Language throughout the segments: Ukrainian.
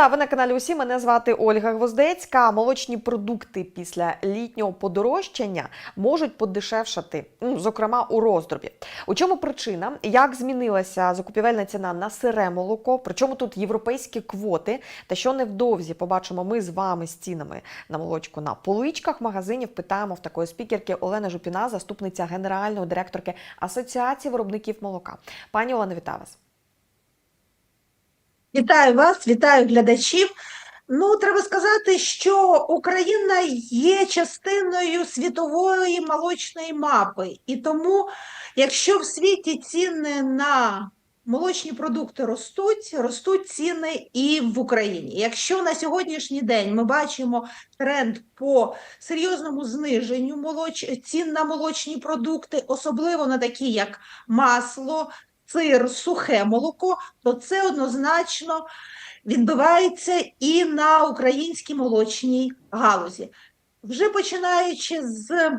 Вітаю ви на каналі Усі. Мене звати Ольга Гвоздецька. Молочні продукти після літнього подорожчання можуть подешевшати, ну, зокрема у роздробі. У чому причина? Як змінилася закупівельна ціна на сире молоко? Причому тут європейські квоти? Та що невдовзі побачимо ми з вами з цінами на молочку на поличках магазинів? Питаємо в такої спікерки Олени Жупіна, заступниця генеральної директорки Асоціації виробників молока. Пані Олена, вітаю вас. Вітаю вас, вітаю глядачів. Ну, треба сказати, що Україна є частиною світової молочної мапи. І тому, якщо в світі ціни на молочні продукти ростуть, ростуть ціни і в Україні. Якщо на сьогоднішній день ми бачимо тренд по серйозному зниженню молоч... цін на молочні продукти, особливо на такі, як масло, сир, сухе молоко, то це однозначно відбивається і на українській молочній галузі. Вже починаючи з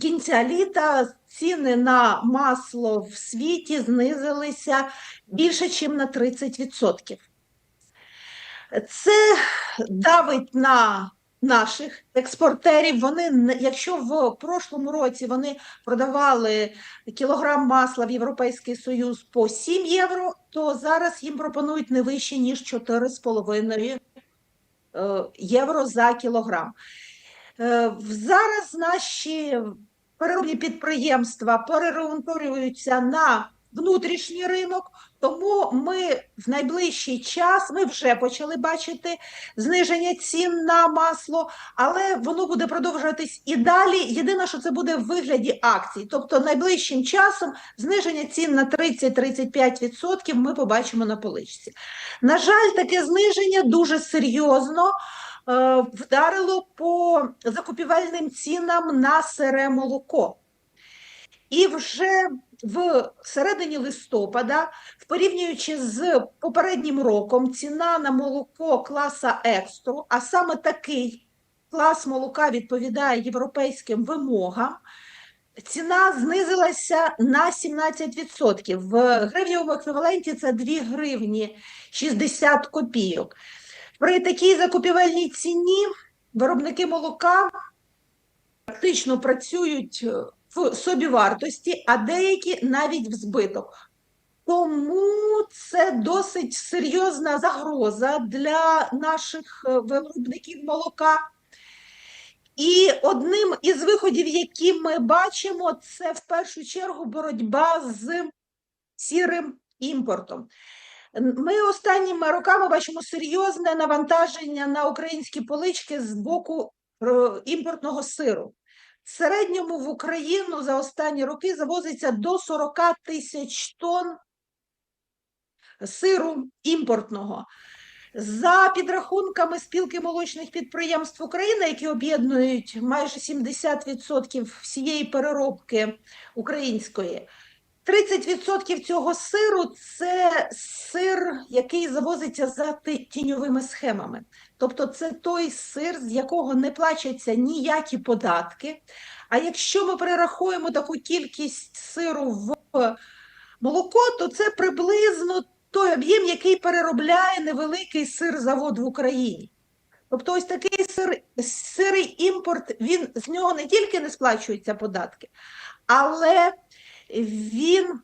кінця літа ціни на масло в світі знизилися більше, ніж на 30%. Це давить на наших експортерів. Вони, якщо в прошлому році вони продавали кілограм масла в Європейський Союз по 7 євро, то зараз їм пропонують не вище, ніж 4,5 е, євро за кілограм. Е, Зараз наші переробні підприємства переорієнтуються на внутрішній ринок, тому ми в найближчий час ми вже почали бачити зниження цін на масло, але воно буде продовжуватись і далі. Єдине, що це буде в вигляді акцій. Тобто найближчим часом зниження цін на 30-35% ми побачимо на поличці. На жаль, таке зниження дуже серйозно е, вдарило по закупівельним цінам на сире молоко. І вже в середині листопада, порівнюючи з попереднім роком, ціна на молоко класа екстру, а саме такий клас молока відповідає європейським вимогам, ціна знизилася на 17%. В гривневому еквіваленті це 2 гривні 60 копійок. При такій закупівельній ціні виробники молока практично працюють е, в собівартості, а деякі навіть в збиток. Тому це досить серйозна загроза для наших е, виробників молока. І одним із виходів, які ми бачимо, це в першу чергу боротьба з сірим імпортом. Ми останніми роками бачимо серйозне навантаження на українські полички з боку е, імпортного сиру. В середньому в Україну за останні роки завозиться до 40 тисяч тонн сиру імпортного. За підрахунками спілки молочних підприємств України, які об'єднують майже 70% всієї переробки української, 30% цього сиру це сир, який завозиться за тіньовими схемами. Тобто це той сир, з якого не плачуться ніякі податки. А якщо ми перерахуємо таку кількість сиру в молоко, то це приблизно той об'єм, який переробляє невеликий сир-завод в Україні. Тобто, ось такий сир, сирий імпорт, він з нього не тільки не сплачуються податки, але він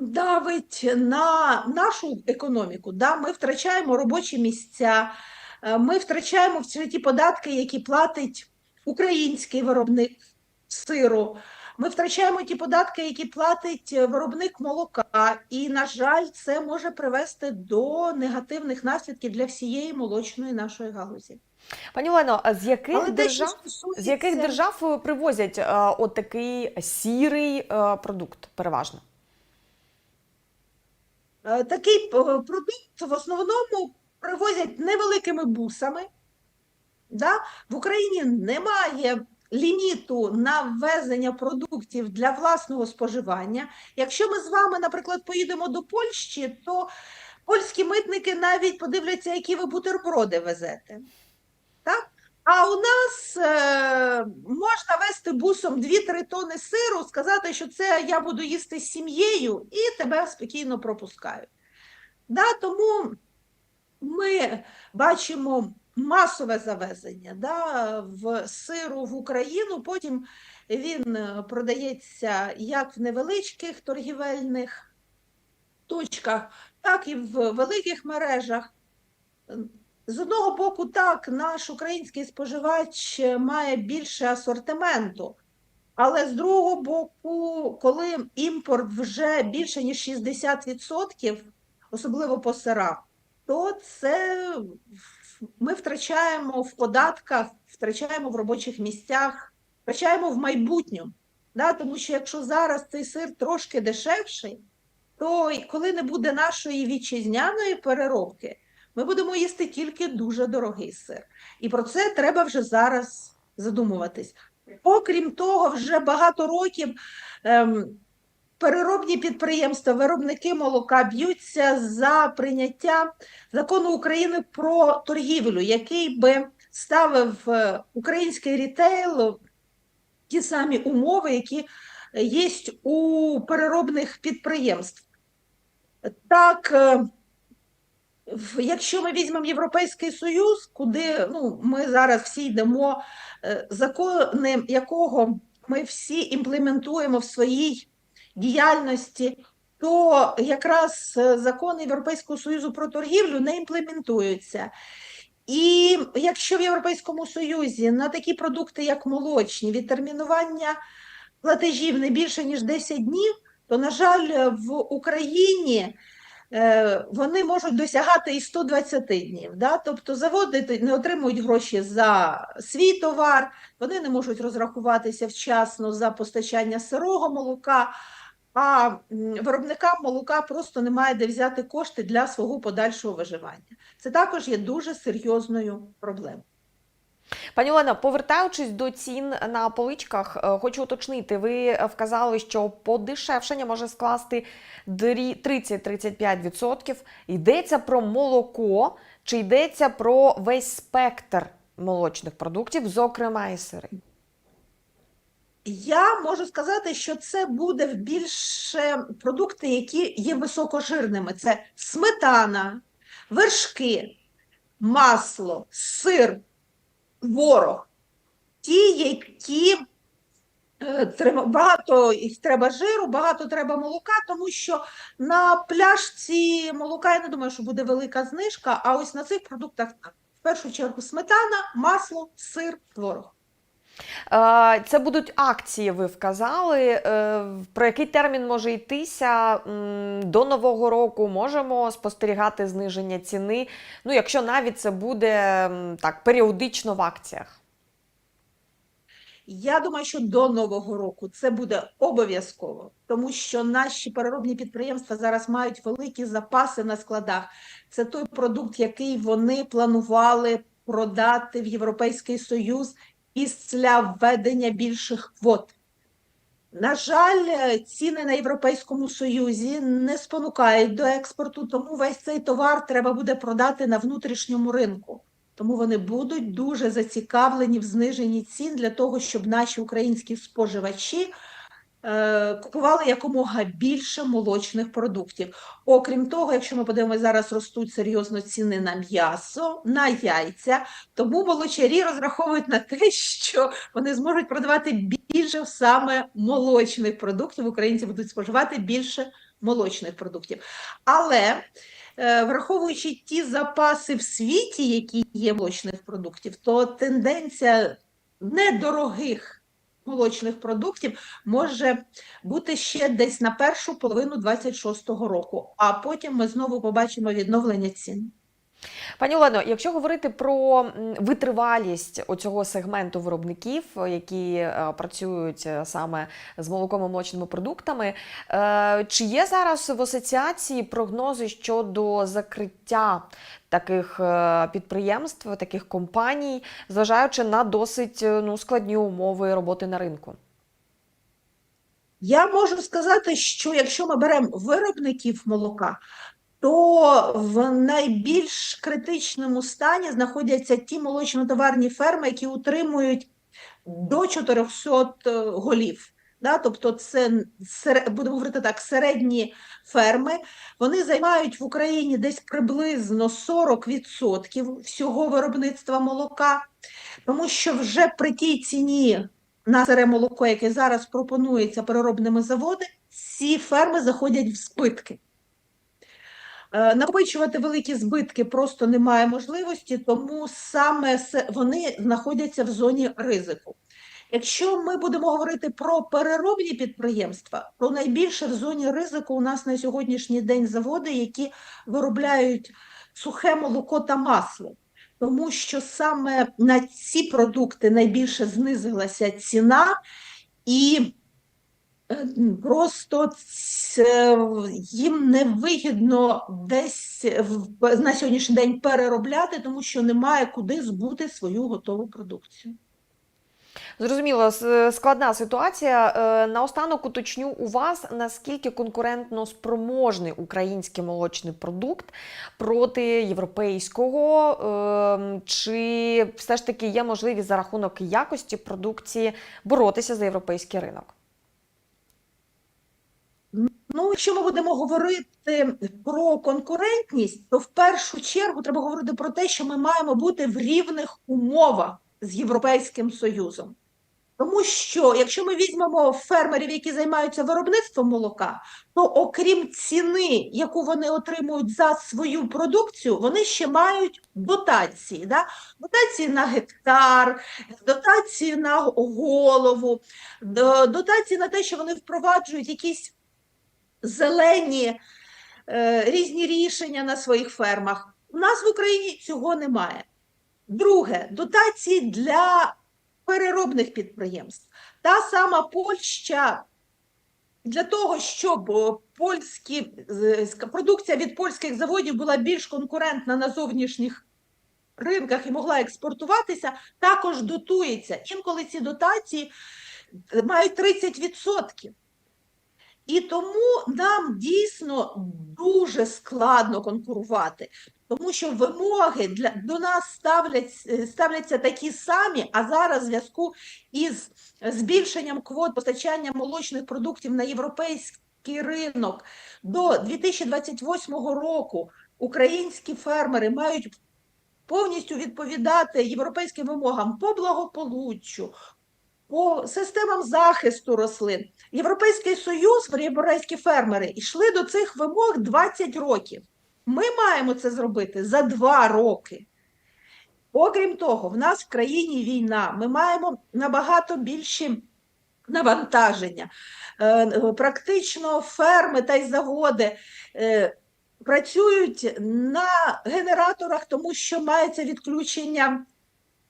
давить на нашу економіку. Да? Ми втрачаємо робочі місця, е, ми втрачаємо всі ті податки, які платить український виробник сиру. Ми втрачаємо ті податки, які платить виробник молока, і, на жаль, це може привести до негативних наслідків для всієї молочної нашої галузі. Пані Олено, а з яких Але держав з яких держав е, привозять е, от такий сірий е, продукт переважно? Такий продукт в основному привозять невеликими бусами. Да? В Україні немає ліміту на ввезення продуктів для власного споживання. Якщо ми з вами, наприклад, поїдемо до Польщі, то польські митники навіть подивляться, які ви бутерброди везете. Так? А у нас е, можна вести бусом 2-3 тони сиру, сказати, що це я буду їсти з сім'єю, і тебе спокійно пропускають. Да, тому ми бачимо масове завезення да, в сиру в Україну. Потім він е, продається як в невеличких торгівельних точках, так і в великих мережах. З одного боку, так, наш український споживач має більше асортименту, але з другого боку, коли імпорт вже більше ніж 60%, особливо по сирам, то це ми втрачаємо в податках, втрачаємо в робочих місцях, втрачаємо в майбутньому. Да? Тому що якщо зараз цей сир трошки дешевший, то коли не буде нашої вітчизняної переробки, ми будемо їсти тільки дуже дорогий сир. І про це треба вже зараз задумуватись. Окрім того, вже багато років ем, переробні підприємства, виробники молока б'ються за прийняття закону України про торгівлю, який би ставив е, український рітейл ті самі умови, які є у переробних підприємств. Так, е, якщо ми візьмемо Європейський Союз, куди ну, ми зараз всі йдемо, е, закони якого ми всі імплементуємо в своїй діяльності, то якраз е, закони Європейського Союзу про торгівлю не імплементуються. І якщо в Європейському Союзі на такі продукти, як молочні, відтермінування платежів не більше ніж 10 днів, то, на жаль, в Україні вони можуть досягати і 120 днів. Да? Тобто заводи не отримують гроші за свій товар, вони не можуть розрахуватися вчасно за постачання сирого молока, а виробникам молока просто немає де взяти кошти для свого подальшого виживання. Це також є дуже серйозною проблемою. Пані Олено, повертаючись до цін на поличках, е, хочу уточнити. Ви вказали, що подешевшення може скласти 30-35%. Йдеться про молоко, чи йдеться про весь спектр молочних продуктів, зокрема і сири? Я можу сказати, що це буде більше продукти, які є високожирними. Це сметана, вершки, масло, сир, творог. Ті, які е, треба багато їх треба жиру, багато треба молока, тому що на пляшці молока я не думаю, що буде велика знижка. А ось на цих продуктах. В першу чергу сметана, масло, сир, творог. Е, Це будуть акції, ви вказали. Е, Про який термін може йтися до нового року? Можемо спостерігати зниження ціни. Ну, якщо навіть це буде так періодично в акціях. Я думаю, що до Нового року це буде обов'язково, тому що наші переробні підприємства зараз мають великі запаси на складах. Це той продукт, який вони планували продати в Європейський Союз після введення більших квот. На жаль, е, ціни на Європейському Союзі не спонукають до експорту, тому весь цей товар треба буде продати на внутрішньому ринку. Тому вони будуть дуже зацікавлені в зниженні цін для того, щоб наші українські споживачі купували якомога більше молочних продуктів. Окрім того, якщо ми подивимося, зараз ростуть серйозно ціни на м'ясо, на яйця, тому молочарі розраховують на те, що вони зможуть продавати більше саме молочних продуктів. Українці будуть споживати більше молочних продуктів. Але е, враховуючи ті запаси в світі, які є молочних продуктів, то тенденція недорогих молочних продуктів може бути ще десь на першу половину 26-го року, а потім ми знову побачимо відновлення цін. Пані Олено, якщо говорити про витривалість оцього сегменту виробників, які е, працюють е, саме з молоком і молочними продуктами, е, чи є зараз в асоціації прогнози щодо закриття таких підприємств, таких компаній, зважаючи на досить ну, складні умови роботи на ринку? Я можу сказати, що якщо ми беремо виробників молока, то в найбільш критичному стані знаходяться ті молочнотоварні ферми, які утримують до 400 голів. Да, тобто це будемо говорити так, середні ферми. Вони займають в Україні десь приблизно 40% всього виробництва молока, тому що вже при тій ціні на сире молоко, яке зараз пропонується переробними заводами, ці ферми заходять в збитки. Е, Накопичувати великі збитки просто немає можливості, тому саме вони знаходяться в зоні ризику. Якщо ми будемо говорити про переробні підприємства, то найбільше в зоні ризику у нас на сьогоднішній день заводи, які виробляють сухе молоко та масло. Тому що саме на ці продукти найбільше знизилася ціна, і просто це, їм невигідно десь на сьогоднішній день переробляти, тому що немає куди збути свою готову продукцію. Зрозуміло, складна ситуація. Е, Наостанок уточню у вас, наскільки конкурентно спроможний український молочний продукт проти європейського, Ем, чи все ж таки є можливість за рахунок якості продукції боротися за європейський ринок? Ну, якщо ми будемо говорити про конкурентність, то в першу чергу треба говорити про те, що ми маємо бути в рівних умовах з Європейським Союзом. Тому що, якщо ми візьмемо фермерів, які займаються виробництвом молока, то окрім ціни, яку вони отримують за свою продукцію, вони ще мають дотації. Да? Дотації на гектар, дотації на голову, дотації на те, що вони впроваджують якісь зелені е, різні рішення на своїх фермах. У нас в Україні цього немає. Друге, дотації для переробних підприємств. Та сама Польща для того, щоб польські, продукція від польських заводів була більш конкурентна на зовнішніх ринках і могла експортуватися, також дотується. Інколи ці дотації мають 30%. І тому нам дійсно дуже складно конкурувати, тому що вимоги для, до нас ставлять, е, ставляться такі самі, а зараз в зв'язку із збільшенням квот постачання молочних продуктів на європейський ринок до 2028 року українські фермери мають повністю відповідати європейським вимогам по благополуччю, по системам захисту рослин. Європейський Союз, європейські фермери йшли до цих вимог 20 років. Ми маємо це зробити за 2 роки. Окрім того, в нас в країні війна, ми маємо набагато більші навантаження. Е, Практично ферми та й заводи е, працюють на генераторах, тому що мається відключення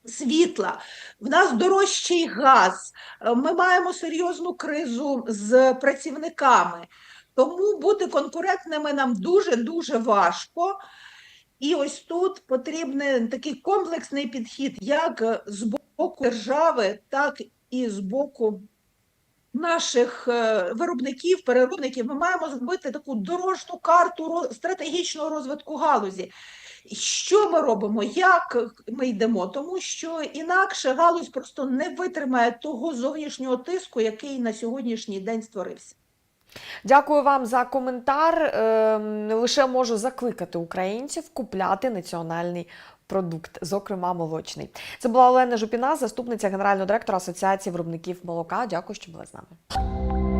світла. В нас дорожчий газ. Е, Ми маємо серйозну кризу з працівниками. Тому бути конкурентними нам дуже-дуже важко. І ось тут потрібен такий комплексний підхід, як е, з боку держави, так і з боку наших е, виробників, переробників. Ми маємо зробити таку дорожню карту стратегічного розвитку галузі. Що ми робимо? Як ми йдемо? Тому що інакше галузь просто не витримає того зовнішнього тиску, який на сьогоднішній день створився. Дякую вам за коментар. Ем, Лише можу закликати українців купляти національний продукт, зокрема молочний. Це була Олена Жупіна, заступниця генерального директора Асоціації виробників молока. Дякую, що були з нами.